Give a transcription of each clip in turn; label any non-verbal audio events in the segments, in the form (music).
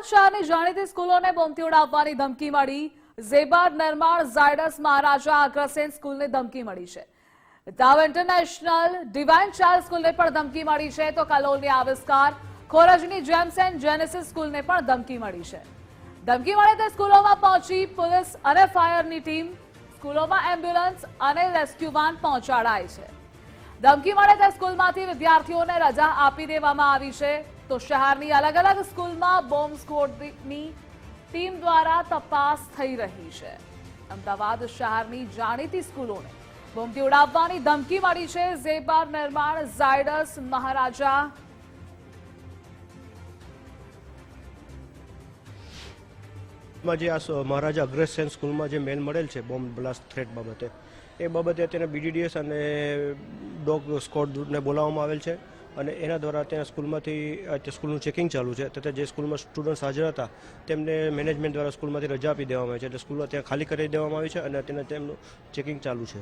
અમદાવાદ શહેરની જાણીતી સ્કૂલોને બોમથી ઉડાવવાની ધમકી મળી. ઝેબાર નિર્માણ ઝાયડસ, મહારાજા અગ્રસેન સ્કૂલને ધમકી મળી છે. તાવ ઇન્ટરનેશનલ ડિવાઇન ચાર્લ્ડ સ્કૂલને પણ ધમકી મળી છે. તો કલોલની આવિષ્કાર ખોરજની જેમ્સ એન્ડ જેનેસિસ સ્કૂલને પણ ધમકી મળી છે. ધમકી મળે તે સ્કૂલોમાં પહોંચી પોલીસ અને ફાયરની ટીમ સ્કૂલોમાં એમ્બ્યુલન્સ અને રેસ્ક્યુ વાન પહોંચાડાય છે. ધમકી મળે તે સ્કૂલમાંથી વિદ્યાર્થીઓને રજા આપી દેવામાં આવી છે. તો શહેરની અલગ અલગ સ્કૂલમાં બોમ્બ સ્ક્વોડની ટીમ દ્વારા તપાસ થઈ રહી છે. અમદાવાદ શહેરની જાણીતી સ્કૂલોને બોમ્બથી ઉડાવવાની ધમકી મળી છે. ઝેબાર નિર્માણ ઝાયડસ મહારાજા માં જે આ મહારાજા અગ્રેસેન સ્કૂલમાં જે મેલ મળેલ છે બોમ્બ બ્લાસ્ટ થ્રેટ બાબતે, એ બાબતે અત્યારે બીડીડીએસ અને ડોગ સ્કોડને બોલાવવામાં આવેલ છે. અને એના દ્વારા ત્યાં સ્કૂલમાંથી સ્કૂલનું ચેકિંગ ચાલુ છે. તથા જે સ્કૂલમાં સ્ટુડન્ટ્સ હાજર હતા તેમને મેનેજમેન્ટ દ્વારા સ્કૂલમાંથી રજા આપી દેવામાં આવી છે. એટલે સ્કૂલ ત્યાં ખાલી કરી દેવામાં આવી છે અને તેને તેમનું ચેકિંગ ચાલુ છે.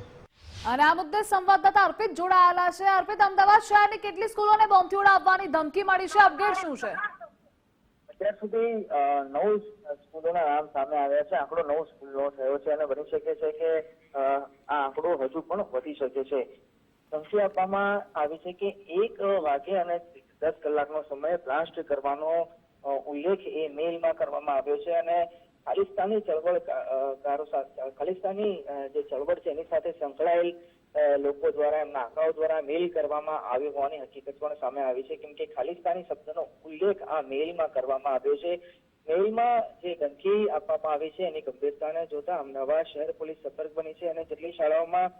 અને આ મુદ્દે સંવાદદાતા અર્પિત જોડાયેલા છે. અર્પિત અમદાવાદ શહેરની કેટલી સ્કૂલોને બોમ્બથી ઉડાવવાની ધમકી મળી છે? અપડેટ શું છે? અત્યાર સુધી નવ સ્કૂલોના નામ સામે આવ્યા છે. આંકડો નવ સ્કૂલો થયો છે અને બની શકે છે કે આ આંકડો હજુ પણ વધી શકે છે. ધમકી આપવામાં આવી છે કે એક વાગે અને દસ કલાકનો સમય બ્લાસ્ટ કરવાનો ઉલ્લેખ એ મેલમાં કરવામાં આવ્યો છે અને ખાલિસ્તાની ચળવળ કારો ખાલિસ્તાની જે ચળવળ છે એની સાથે સંકળાયેલ લોકો દ્વારા એમના આંકડાઓ દ્વારા મેલ કરવામાં આવ્યો હોવાની હકીકત પણ સામે આવી છે. કેમ કે ખાલિસ્તાની શબ્દનો ઉલ્લેખ આ મેલમાં કરવામાં આવ્યો છે. મેલમાં જે ધમકી આપવામાં આવી છે એની ગંભીરતાને જોતા અમદાવાદ શહેર પોલીસ સતર્ક બની છે અને જેટલી શાળાઓમાં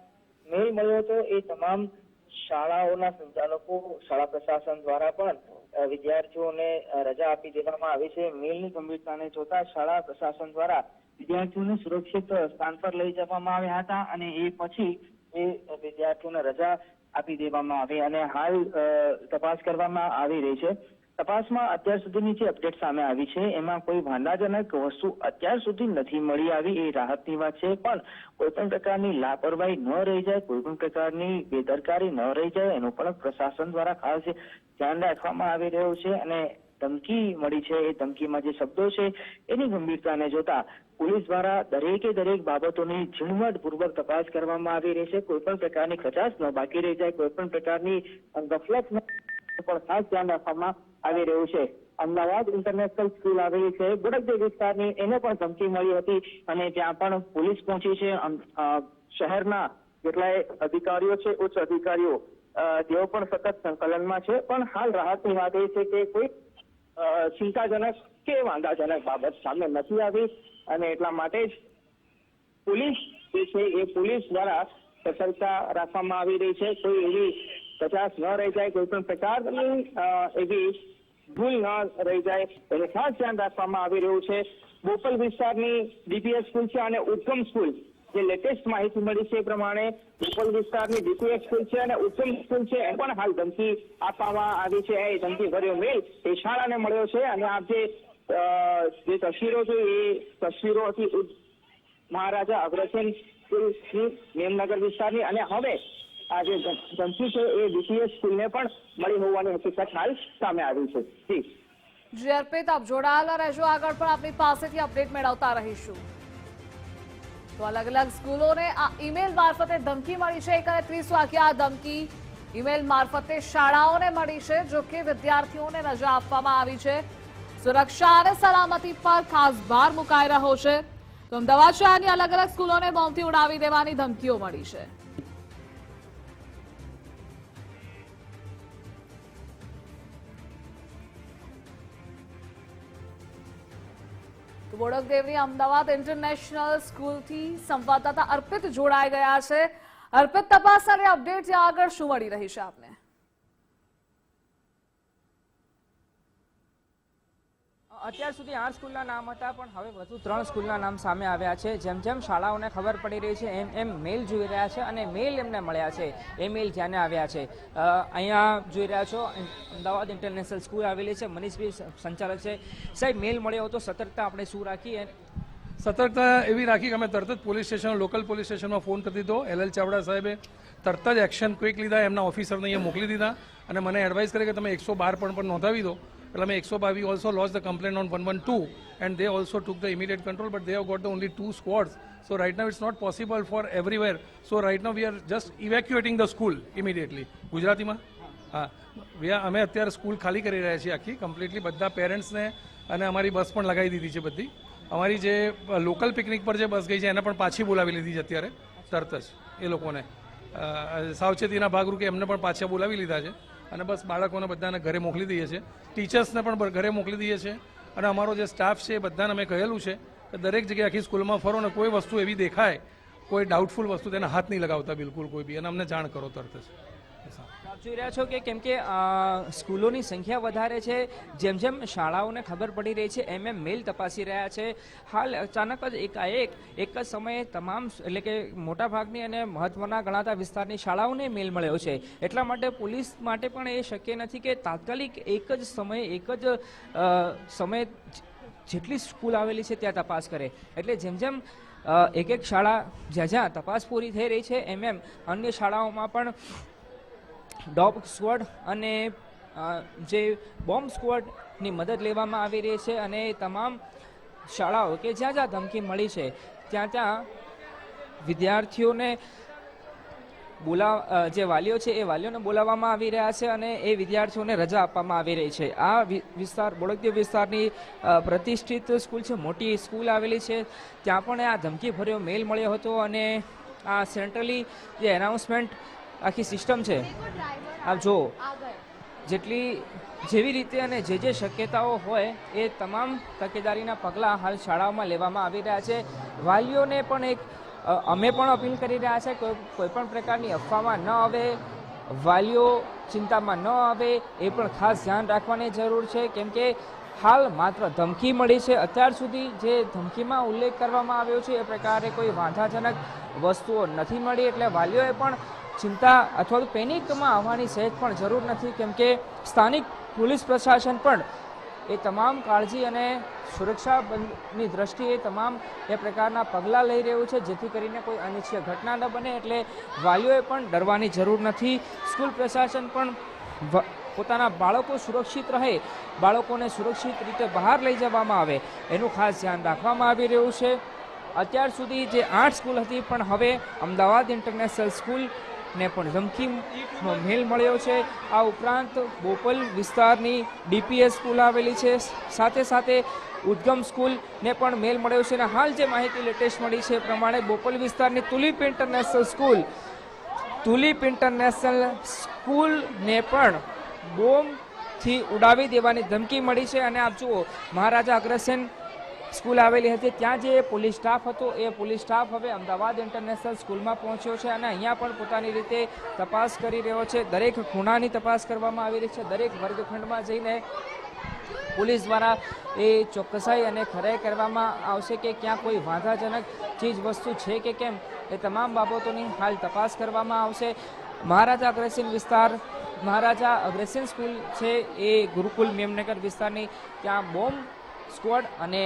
મેલ મળ્યો હતો એ તમામ શાળાઓના સંચાલકો, શાળા પ્રશાસન દ્વારા પણ વિદ્યાર્થીઓને રજા આપી દેવામાં આવી છે. મેલની ગંભીરતાને જોતા શાળા પ્રશાસન દ્વારા વિદ્યાર્થીઓને સુરક્ષિત સ્થાન પર લઈ જવામાં આવ્યા હતા અને એ પછી એ વિદ્યાર્થીઓને રજા આપી દેવામાં આવી અને હાલ તપાસ કરવામાં આવી રહી છે. તપાસમાં અત્યાર સુધીની જે અપડેટ સામે આવી છે, એમાં કોઈ વાંધાજનક વસ્તુ અત્યાર સુધી નથી મળી આવી એ રાહતની વાત છે, પણ કોઈ પણ પ્રકારની લાપરવાહી ન રહી જાય કોઈ પણ પ્રકારની બેદરકારી ન રહી જાય, એનું પણ પ્રશાસન દ્વારા ખાસ ધ્યાન રાખવામાં આવી રહ્યું છે અને ધમકી મળી છે. એ ધમકીમાં જે શબ્દો છે, એની ગંભીરતાને જોતા પોલીસ દ્વારા દરેકે દરેક બાબતોની ઝીણવટપૂર્વક તપાસ કરવામાં આવી રહી છે. કોઈ પણ પ્રકારની ખચાશ ન બાકી રહી જાય કોઈ પણ પ્રકારની ગફલત ન પણ ખાસ ધ્યાન રાખવામાં આવી રહ્યું છે. અમદાવાદ ઇન્ટરનેશનલ સ્કૂલ આવેલી છે, ગોડકદેવ વિસ્તારની એને પણ ધમકી મળી હતી અને ત્યાં પણ પોલીસ પહોંચી છે શહેરના કેટલાય અધિકારીઓ છે, ઉચ્ચ અધિકારીઓ તેઓ પણ સતત સંકલનમાં છે, પણ હાલ રાહતની વાત એ છે કે કોઈ ચિંતાજનક કે વાંધાજનક બાબત સામે નથી આવી અને એટલા માટે જ પોલીસ જે છે એ પોલીસ દ્વારા સતર્કતા રાખવામાં આવી રહી છે. કોઈ એવી કચાશ ન રહી જાય કોઈ પણ પ્રકારની એવી ભૂલ ન રહી જાય. એને ખાસ ધ્યાન રાખવામાં આવી રહ્યું છે. બોપલ વિસ્તારની ડીપીએસ સ્કૂલ છે અને ઉત્તમ સ્કૂલ. જે લેટેસ્ટ માહિતી મળી છે એ પ્રમાણે બોપલ વિસ્તારની ડીપીએસ સ્કૂલ છે અને ઉત્તમ સ્કૂલ છે એ પણ હાલ ધમકી આપવામાં આવી છે. એ ધમકી ભર્યો મેલ એ શાળાને મળ્યો છે અને આપ જે જે તસવીરો છે એ તસવીરોથી હતી મહારાજા અગ્રસેન સ્કૂલની, મેમનગર વિસ્તારની અને હવે આ જે છે એ ડીપીએસ સ્કૂલને પણ મળી હોવાની હકીકત હાલ સામે આવી છે. જી, અર્પિત, આપ જોડાયેલા રહેજો. આગળ પણ આપની પાસેથી અપડેટ મેળવતા રહીશું. તો અલગ અલગ સ્કૂલોને આ ઈમેલ મારફતે ધમકી મળી છે. એક અને ત્રીસ વાગ્યે આ ધમકી ઈમેલ મારફતે શાળાઓને મળી છે, જો કે વિદ્યાર્થીઓને રજા આપવામાં આવી છે. સુરક્ષા અને સલામતી પર ખાસ ભાર મુકાઈ રહ્યો છે. તો અમદાવાદ શહેરની અલગ અલગ સ્કૂલોને બોમ્બથી ઉડાવી દેવાની ધમકીઓ મળી છે. બોડકદેવની અમદાવાદ ઇન્ટરનેશનલ સ્કૂલથી સંવાદદાતા અર્પિત જોડાઈ ગયા છે. અર્પિત, તપાસ અને અપડેટ આગળ શું મળી રહી છે આપને? અત્યાર સુધી આઠ સ્કૂલના નામ હતા, પણ હવે વધુ ત્રણ સ્કૂલના નામ સામે આવ્યા છે. જેમ જેમ શાળાઓને ખબર પડી રહી છે, એમ એમ મેલ જોઈ રહ્યા છે અને મેલ એમને મળ્યા છે. એ મેલ ધ્યાને આવ્યા છે. અહીંયા જોઈ રહ્યા છો, અમદાવાદ ઇન્ટરનેશનલ સ્કૂલ આવેલી છે. મનીષભાઈ સંચાલક છે. સાહેબ, મેલ મળ્યો હતો, સતર્કતા આપણે શું રાખી? સતર્કતા એવી રાખી કે અમે તરત જ પોલીસ સ્ટેશન, લોકલ પોલીસ સ્ટેશનમાં ફોન કરી દીધો. એલ એલ ચાવડા સાહેબે તરત જ એક્શન ક્વિક લીધા. એમના ઓફિસરને અહીંયા મોકલી દીધા. અને મને એડવાઇસ કરે કે તમે એકસો બાર પણ નોંધાવી દો. એટલે અમે એકસો બાવી also loss the complain on one one two and they also took the immediate control but they have got the only two squads so right now it's not possible for everywhere so right now we are just evacuating the school immediately ગુજરાતીમાં? હા. we are- અમે અત્યારે school ખાલી કરી રહ્યા છીએ આખી completely બધા પેરેન્ટ્સને અને અમારી બસ પણ લગાવી દીધી છે બધી. અમારી જે લોકલ પિકનિક પર જે બસ ગઈ છે એને પણ પાછી બોલાવી લીધી છે અત્યારે, તરત જ એ લોકોને. સાવચેતીના ભાગરૂપે એમને પણ પાછા બોલાવી લીધા છે. અને બસ બાળકોને બધાને ઘરે મોકલી દઈએ છીએ. ટીચર્સને પણ ઘરે મોકલી દઈએ છીએ. અને અમારો જે સ્ટાફ છે એ બધાને અમે કહેલું છે કે દરેક જગ્યાએ આખી સ્કૂલમાં ફરો ને કોઈ વસ્તુ એવી દેખાય, કોઈ ડાઉટફુલ વસ્તુ તેને હાથ નહીં લગાવતા બિલકુલ કોઈ બી. અને અમને જાણ કરો તરત જ. આપ જોઈ રહ્યા છો કે કેમ કે સ્કૂલોની સંખ્યા વધારે છે. જેમ જેમ શાળાઓને ખબર પડી રહી છે, એમ એમ મેલ તપાસી રહ્યા છે. હાલ અચાનક જ એકાએક, એક જ સમયે તમામ એટલે કે મોટાભાગની અને મહત્વના ગણાતા વિસ્તારની શાળાઓને મેલ મળ્યો છે. એટલા માટે પોલીસ માટે પણ એ શક્ય નથી કે તાત્કાલિક એક જ સમયે, એક જ સમયે જેટલી સ્કૂલ આવેલી છે ત્યાં તપાસ કરે. એટલે જેમ જેમ એક એક શાળા જ્યાં જ્યાં તપાસ પૂરી થઈ રહી છે, એમ એમ અન્ય શાળાઓમાં પણ ડોગ સ્ક્વોડ અને જે બોમ્બ સ્ક્વોડની મદદ લેવામાં આવી રહી છે અને તમામ શાળાઓ કે જ્યાં જ્યાં ધમકી મળી છે, ત્યાં ત્યાં વિદ્યાર્થીઓને બોલા જે વાલીઓ છે એ વાલીઓને બોલાવવામાં આવી રહ્યા છે અને એ વિદ્યાર્થીઓને રજા આપવામાં આવી રહી છે. આ વિસ્તાર બોડકદેવ વિસ્તારની પ્રતિષ્ઠિત સ્કૂલ છે, મોટી સ્કૂલ આવેલી છે, ત્યાં પણ આ ધમકી ભર્યો મેલ મળ્યો હતો અને આ સેન્ટ્રલી જે એનાઉન્સમેન્ટ આખી સિસ્ટમ છે. આપ જુઓ, જેટલી, જેવી રીતે અને જે જે શક્યતાઓ હોય, એ તમામ તકેદારીના પગલાં હાલ શાળાઓમાં લેવામાં આવી રહ્યા છે. વાલીઓને પણ એક અમે પણ અપીલ કરી રહ્યા છે કોઈ કોઈપણ પ્રકારની અફવામાં ન આવે, વાલીઓ ચિંતામાં ન આવે, એ પણ ખાસ ધ્યાન રાખવાની જરૂર છે. કેમ કે હાલ માત્ર ધમકી મળી છે. અત્યાર સુધી જે ધમકીમાં ઉલ્લેખ કરવામાં આવ્યો છે, એ પ્રકારે કોઈ વાંધાજનક વસ્તુઓ નથી મળી. એટલે વાલીઓએ પણ ચિંતા અથવા તો પેનિકમાં આવવાની સહેજ પણ જરૂર નથી, કેમ કે સ્થાનિક પોલીસ પ્રશાસન પણ એ તમામ કાળજી અને સુરક્ષા બંધની દ્રષ્ટિએ તમામ એ પ્રકારના પગલાં લઈ રહ્યું છે, જેથી કરીને કોઈ અનિચ્છીય ઘટના ન બને. એટલે વાલીઓએ પણ ડરવાની જરૂર નથી. સ્કૂલ પ્રશાસન પણ પોતાના બાળકો સુરક્ષિત રહે, બાળકોને સુરક્ષિત રીતે બહાર લઈ જવામાં આવે, એનું ખાસ ધ્યાન રાખવામાં આવી રહ્યું છે. અત્યાર સુધી જે આઠ સ્કૂલ હતી, પણ હવે અમદાવાદ ઇન્ટરનેશનલ સ્કૂલ ને પણ ધમકીનો મેલ મળ્યો છે. આ ઉપરાંત બોપલ વિસ્તારની ડીપીએસ સ્કૂલ આવેલી છે. સાથે સાથે ઉદ્ગમ સ્કૂલને પણ મેલ મળ્યો છે અને હાલ જે માહિતી લેટેસ્ટ મળી છે એ પ્રમાણે બોપલ વિસ્તારની Tulip International School, Tulip International સ્કૂલને પણ બોમ્બથી ઉડાવી દેવાની ધમકી મળી છે. અને આપ જુઓ, મહારાજા અગ્રસેન સ્કૂલ આવેલી હતી. ત્યાં જે પોલીસ સ્ટાફ હતો, એ પોલીસ સ્ટાફ હવે અમદાવાદ ઇન્ટરનેશનલ સ્કૂલમાં પહોંચ્યો છે અને અહીંયા પણ પોતાની રીતે તપાસ કરી રહ્યો છે. દરેક ખૂણાની તપાસ કરવામાં આવી રહી છે. દરેક વર્ગખંડમાં જઈને પોલીસ દ્વારા એ ચોકસાઈ અને ખરાઈ કરવામાં આવશે કે ક્યાં કોઈ વાંધાજનક ચીજ વસ્તુ છે કે કેમ, એ તમામ બાબતોની હાલ તપાસ કરવામાં આવશે. મહારાજા અગ્રેસન વિસ્તાર, મહારાજા અગ્રેસન સ્કૂલ છે એ ગુરુકુલ મેમનગર વિસ્તારની ત્યાં બોમ્બ સ્ક્વોડ અને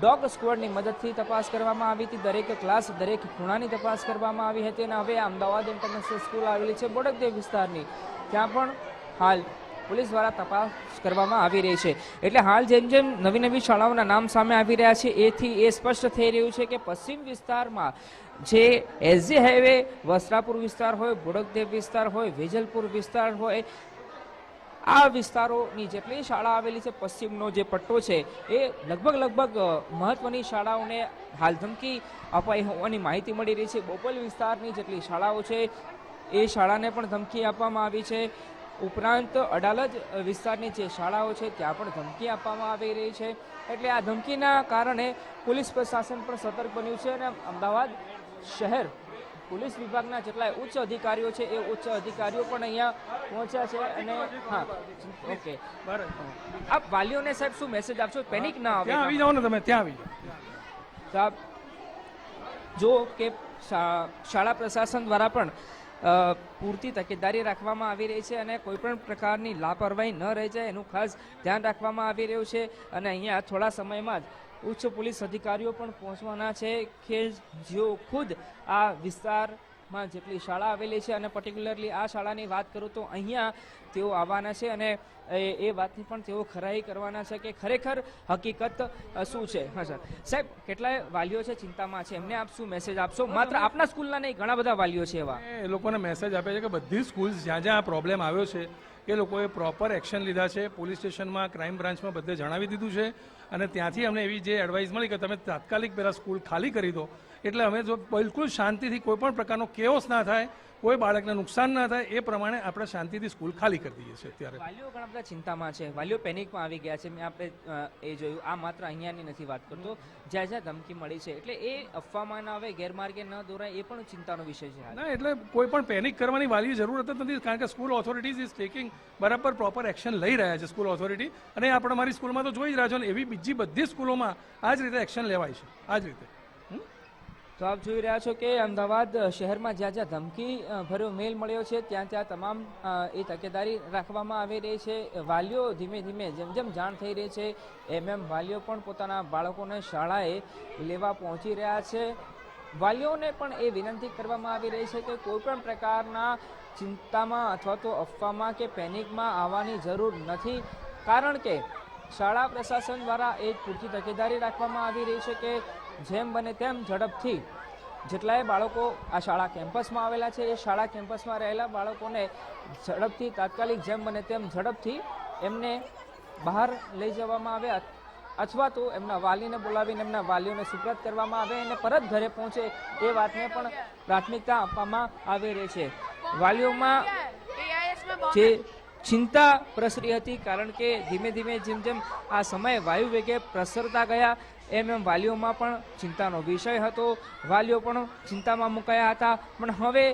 ડોગ સ્ક્વોડની મદદથી તપાસ કરવામાં આવી હતી. દરેક ક્લાસ, દરેક ખૂણાની તપાસ કરવામાં આવી હતી અને હવે અમદાવાદ ઇન્ટરનેશનલ સ્કૂલ આવેલી છે બોડકદેવ વિસ્તારની. ત્યાં પણ હાલ પોલીસ દ્વારા તપાસ કરવામાં આવી રહી છે. એટલે હાલ જેમ જેમ નવી નવી શાળાઓના નામ સામે આવી રહ્યા છે એથી એ સ્પષ્ટ થઈ રહ્યું છે કે પશ્ચિમ વિસ્તારમાં જે એસજી હાઈવે, વસ્ત્રાપુર વિસ્તાર હોય, બોડકદેવ વિસ્તાર હોય, વેજલપુર વિસ્તાર હોય આ વિસ્તારોની જેટલી શાળા આવેલી છે, પશ્ચિમનો જે પટ્ટો છે, એ લગભગ લગભગ મહત્વની શાળાઓને હાલ ધમકી અપાઈ હોવાની માહિતી મળી રહી છે. બોપલ વિસ્તારની જેટલી શાળાઓ છે, એ શાળાને પણ ધમકી આપવામાં આવી છે. ઉપરાંત અડાલજ વિસ્તારની જે શાળાઓ છે, ત્યાં પણ ધમકી આપવામાં આવી રહી છે. એટલે આ ધમકીના કારણે પોલીસ પ્રશાસન પણ સતર્ક બન્યું છે અને અમદાવાદ શહેર પોલીસ વિભાગના જેટલા ઉચ્ચ અધિકારીઓ છે એ ઉચ્ચ અધિકારીઓ પણ અહીંયા પહોંચ્યા છે અને હા ઓકે. આપ વાલીઓને સાહેબ શું મેસેજ આપશો? પેનિક ના આવે. ત્યાં આવી જાઓ ને તમે ત્યાં આવી જાઓ. તો જો કે શાળા પ્રશાસન દ્વારા પણ પૂરતી તકેદારી રાખવામાં આવી રહી છે અને કોઈ પણ પ્રકારની લાપરવાહી ન રહી જાય એનું ખાસ ધ્યાન રાખવામાં આવી રહ્યું છે અને અહીંયા થોડા સમયમાં જ ઉચ્ચ પોલીસ અધિકારીઓ પણ પહોંચવાના છે. કે જેઓ ખુદ આ વિસ્તારમાં જેટલી શાળા આવેલી છે અને પર્ટિક્યુલરલી આ શાળાની વાત કરું તો અહીંયા તેઓ આવવાના છે અને એ એ વાતની પણ તેઓ ખરાઈ કરવાના છે કે ખરેખર હકીકત શું છે? હા સર. સાહેબ કેટલાય વાલીઓ છે ચિંતામાં છે. એમને આપ શું મેસેજ આપશો? માત્ર આપના સ્કૂલના નહીં ઘણા બધા વાલીઓ છે એવા. એ લોકોને મેસેજ આપે છે કે બધી સ્કૂલ્સ જ્યાં જ્યાં આ પ્રોબ્લેમ આવ્યો છે એ લોકોએ પ્રોપર એક્શન લીધા છે. પોલીસ સ્ટેશનમાં ક્રાઇમ બ્રાન્ચમાં બધે જણાવી દીધું છે. અને ત્યાંથી અમને એવી જે એડવાઇસ મળી કે તમે તાત્કાલિક પહેલાં સ્કૂલ ખાલી કરી દો. એટલે અમે જો બિલકુલ શાંતિથી કોઈ પણ પ્રકારનો કેઓસ ના થાય કોઈ બાળકને નુકસાન ના થાય એ પ્રમાણે આપણે શાંતિથી સ્કૂલ ખાલી કરી દઈએ છીએ અત્યારે. વાલીઓ ઘણા બધા ચિંતામાં છે. વાલીઓ પેનિકમાં આવી ગયા છે. મેં આપણે એ જોયું. આ માત્ર અહીંયાની નથી વાત કરતો. જ્યાં જ્યાં ધમકી મળી છે. એટલે એ અફવામાં ના આવે ગેરમાર્ગે ન દોરાય એ પણ ચિંતાનો વિષય છે. ના એટલે કોઈ પણ પેનિક કરવાની વાલી જરૂરત જ નથી કારણ કે સ્કૂલ ઓથોરિટીઝ ઇઝ ટેકિંગ બરાબર પ્રોપર એક્શન લઈ રહ્યા છે સ્કૂલ ઓથોરિટી અને આપણે મારી સ્કૂલમાં તો જોઈ જ રહ્યા છો ને એવી બીજી બધી સ્કૂલોમાં આ જ રીતે એક્શન લેવાય છે. આ જ રીતે. તો આપ જોઈ રહ્યા છો કે અમદાવાદ શહેરમાં જ્યાં જ્યાં ધમકી ભર્યો મેલ મળ્યો છે, ત્યાં ત્યાં તમામ એ તકેદારી રાખવામાં આવી રહી છે. વાલીઓ ધીમે ધીમે જેમ જેમ જાણ થઈ રહી છે, એમ એમ વાલીઓ પણ પોતાના બાળકોને શાળાએ લેવા પહોંચી રહ્યા છે. વાલીઓને પણ એ વિનંતી કરવામાં આવી રહી છે કે કોઈ પણ પ્રકારના ચિંતામાં અથવા તો અફવામાં કે પેનિકમાં આવવાની જરૂર નથી. કારણ કે શાળા પ્રશાસન દ્વારા એ પૂરતી તકેદારી રાખવામાં આવી રહી છે કે જેમ બને તેમ ઝડપથી જેટલાય બાળકો આ શાળા કેમ્પસમાં આવેલા છે, એ શાળા કેમ્પસમાં રહેલા બાળકોને ઝડપથી તાત્કાલિક જેમ બને તેમ ઝડપથી એમને બહાર લઈ જવામાં આવે અથવા તો એમના વાલીને બોલાવીને એમના વાલીઓને સુપ્રત કરવામાં આવે અને પરત ઘરે પહોંચે એ વાતને પણ પ્રાથમિકતા આપવામાં આવી રહી છે. વાલીઓમાં જે ચિંતા પ્રસરી હતી કારણ કે ધીમે ધીમે જેમ જેમ આ સમય વાયુ વેગે પ્રસરતા ગયા એમ એમ વાલીઓમાં પણ ચિંતાનો વિષય હતો. વાલીઓ પણ ચિંતામાં મુકાયા હતા. પણ હવે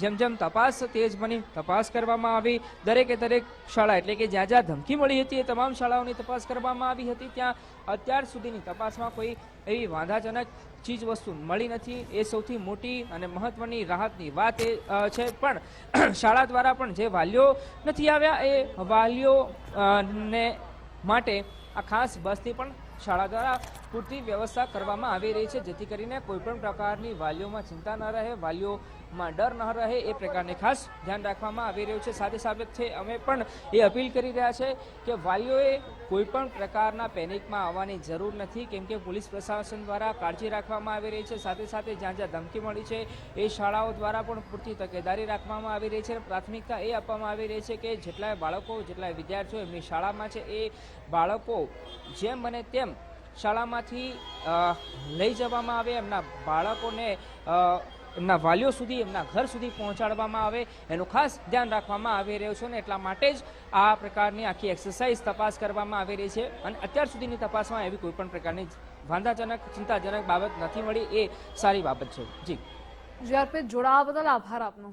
જેમ જેમ તપાસ તેજ બની તપાસ કરવામાં આવી. દરેકે દરેક શાળા એટલે કે જ્યાં જ્યાં ધમકી મળી હતી એ તમામ શાળાઓની તપાસ કરવામાં આવી હતી. ત્યાં અત્યાર સુધીની તપાસમાં કોઈ એવી વાંધાજનક ચીજ વસ્તુ મળી નથી. એ સૌથી મોટી અને મહત્વની રાહતની વાત એ છે. પણ (clears throat) શાળા દ્વારા પણ જે વાલીઓ નથી આવ્યા એ વાલીઓ ને માટે આ ખાસ બસની પણ શાળા દ્વારા પૂરતી વ્યવસ્થા કરવામાં આવી રહી છે, જેથી કરીને કોઈપણ પ્રકારની વાલીઓમાં ચિંતા ન રહે. વાલીઓમાં ડર ન રહે એ પ્રકારને ખાસ ધ્યાન રાખવામાં આવી રહ્યું છે. સાથે સાથે અમે પણ એ અપીલ કરી રહ્યા છે કે વાલીઓએ કોઈ પણ પ્રકારના પેનિકમાં આવવાની જરૂર નથી, કેમ કે પોલીસ પ્રશાસન દ્વારા કાળજી રાખવામાં આવી રહી છે. સાથે સાથે જ્યાં જ્યાં ધમકી મળી છે, એ શાળાઓ દ્વારા પણ પૂરતી તકેદારી રાખવામાં આવી રહી છે પ્રાથમિકતા એ આપવામાં આવી રહી છે કે જેટલાય બાળકો જેટલાય વિદ્યાર્થીઓ એમની શાળામાં છે, એ બાળકો જેમ બને તેમ શાળામાંથી લઈ જવામાં આવે, એમના બાળકોને એમના વાલીઓ સુધી, એમના ઘર સુધી પહોંચાડવામાં આવે. એનું ખાસ ધ્યાન રાખવામાં આવી રહ્યું છે અને એટલા માટે જ આ પ્રકારની આખી એક્સરસાઇઝ તપાસ કરવામાં આવી રહી છે. અને અત્યાર સુધીની તપાસમાં એવી કોઈ પણ પ્રકારની વાંધાજનક, ચિંતાજનક બાબત નથી મળી. એ સારી બાબત છે. જી. જે જોડાવા બદલ આભાર આપનો.